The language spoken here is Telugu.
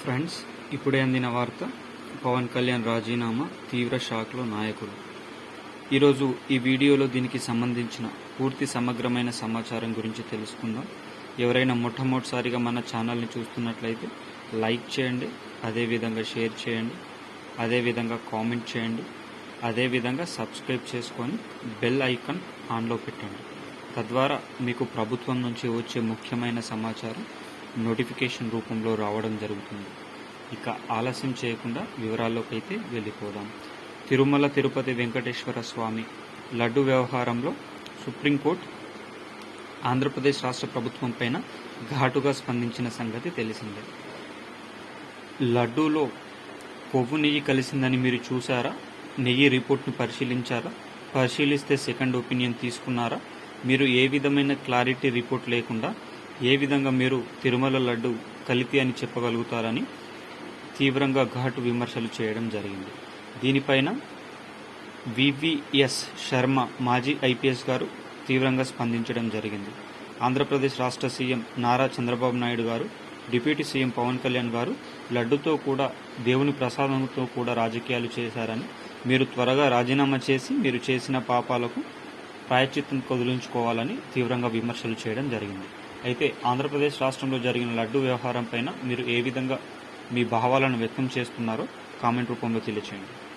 ఫ్రెండ్స్ ఇప్పుడే అందిన వార్త పవన్ కళ్యాణ్ రాజీనామా తీవ్ర షాక్లో నాయకుడు ఈరోజు ఈ వీడియోలో దీనికి సంబంధించిన పూర్తి సమగ్రమైన సమాచారం గురించి తెలుసుకుందాం. ఎవరైనా మొట్టమొదటిసారిగా మన ఛానల్ని చూస్తున్నట్లయితే లైక్ చేయండి అదేవిధంగా షేర్ చేయండి అదేవిధంగా కామెంట్ చేయండి అదేవిధంగా సబ్స్క్రైబ్ చేసుకొని బెల్ ఐకాన్ ఆన్లో పెట్టండి. తద్వారా మీకు ప్రభుత్వం నుంచి వచ్చే ముఖ్యమైన సమాచారం నోటిఫికేషన్ రూపంలో రావడం జరుగుతుంది. ఇక ఆలస్యం చేయకుండా వివరాల్లోకి అయితే వెళ్ళిపోదాం. తిరుమల తిరుపతి వెంకటేశ్వర స్వామి లడ్డు వ్యవహారంలో సుప్రీంకోర్టు ఆంధ్రప్రదేశ్ రాష్ట్ర ప్రభుత్వం పైన ఘాటుగా స్పందించిన సంగతి తెలిసిందే. లడ్డూలో కొవ్వు నెయ్యి కలిసిందని మీరు చూసారా నెయ్యి రిపోర్ట్ను పరిశీలించారా? పరిశీలిస్తే సెకండ్ ఒపీనియన్ తీసుకున్నారా? మీరు ఏ విధమైన క్లారిటీ రిపోర్ట్ లేకుండా ఏ విధంగా మీరు తిరుమల లడ్డు కలిపి అని చెప్పగలుగుతారని తీవ్రంగా ఘాటు విమర్శలు చేయడం జరిగింది. దీనిపైన వివిఎస్ శర్మ మాజీ ఐపీఎస్ గారు తీవ్రంగా స్పందించడం జరిగింది. ఆంధ్రప్రదేశ్ రాష్ట్ర సీఎం నారా చంద్రబాబు నాయుడు గారు డిప్యూటీ సీఎం పవన్ కళ్యాణ్ గారు లడ్డుతో కూడా దేవుని ప్రసాదంతో కూడా రాజకీయాలు చేశారని మీరు త్వరగా రాజీనామా చేసి మీరు చేసిన పాపాలకు ప్రాయచిత్తం కొదిలించుకోవాలని తీవ్రంగా విమర్శలు చేయడం జరిగింది. అయితే ఆంధ్రప్రదేశ్ రాష్ట్రంలో జరిగిన లడ్డు వ్యవహారం పైన మీరు ఏ విధంగా మీ భావాలను వ్యక్తం చేస్తున్నారో కామెంట్ రూపంలో తెలియచేయండి.